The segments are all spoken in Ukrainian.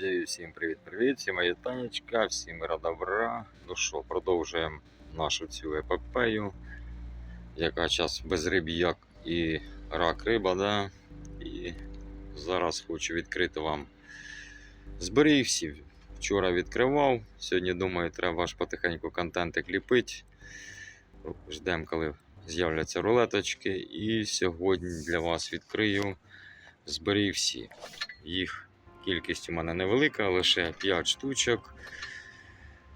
Друзі, всім привіт-привіт, всім мої танечка, всім мира добра. Ну що, продовжуємо нашу цю епопею, яка час без риб, як і рак риба, да? І зараз хочу відкрити вам зберіг. Вчора відкривав, сьогодні думаю, треба аж потихеньку контентик ліпити. Ждемо, коли з'являться рулеточки. І сьогодні для вас відкрию зберіг всі. Їх Кількість у мене невелика, лише 5 штучок.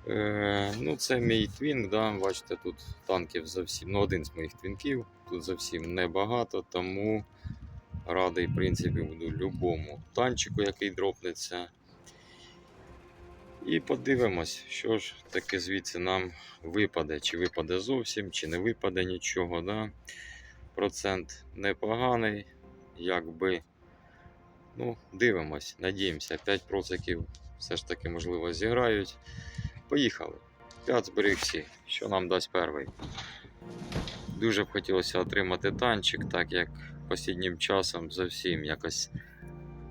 Е, ну, це мій твінк, да, бачите, тут танків зовсім, ну, один з моїх твінків, тут зовсім небагато, тому радий, в принципі, буду любому танчику, який дропнеться. І подивимось, що ж таке звідси нам випаде, чи випаде зовсім, чи не випаде нічого. Да? Процент непоганий, якби. Ну, дивимось, надіємося, 5 проциків все ж таки, можливо, зіграють. Поїхали. 5 зберіг всі. Що нам дасть перший? Дуже б хотілося отримати танчик, так як останнім часом зовсім якось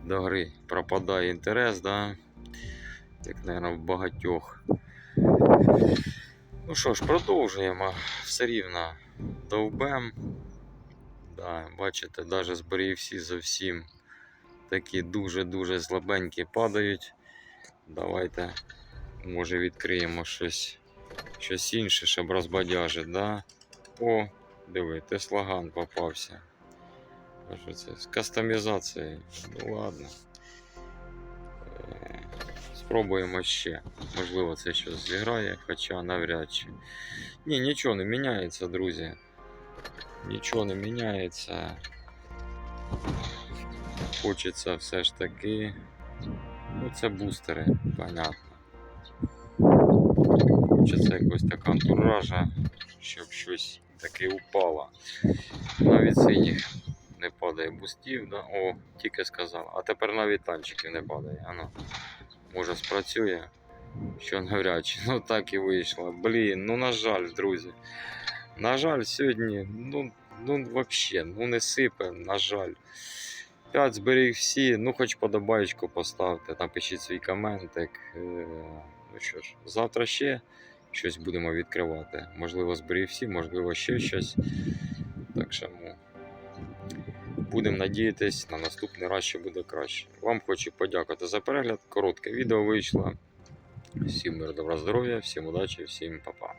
до гри пропадає інтерес, да? як, мабуть, в багатьох. Ну що ж, продовжуємо. Все рівно довбем. Да, бачите, навіть зберіг всі зовсім такі дуже-дуже слабенькі падають. Давайте, може, відкриємо щось щось інше, щоб розбадяжити, да? О, диви, Теслаган попався. Що це? З кастомізацією. Ну ладно. Е, Спробуємо ще. Можливо, це щось зіграє, хоча навряд чи. Ні, нічого не міняється, друзі. Нічого не міняється хочеться все ж таки. Ну, це бустери, понятно. Хочеться якось така антуража, щоб щось таке упало. Навіть синіх не падає бустів, да? О, тільки сказав. А тепер навіть танчиків не падає. Ано. Може спрацює, що навряд чи. Ну так і вийшло. Блін, ну на жаль, друзі. На жаль, сьогодні, ну, ну взагалі, ну не сипе, на жаль. 5 зберіг всі, ну хоч подобаєчку поставте, напишіть свій коментик. Е, Ну що ж, завтра ще щось будемо відкривати. Можливо, зберіг всі, можливо, ще щось. Так що ну, будемо надіятись на наступний раз, що буде краще. Вам хочу подякувати за перегляд. Коротке відео вийшло. Всім мир, добра здоров'я, всім удачі, всім па-па.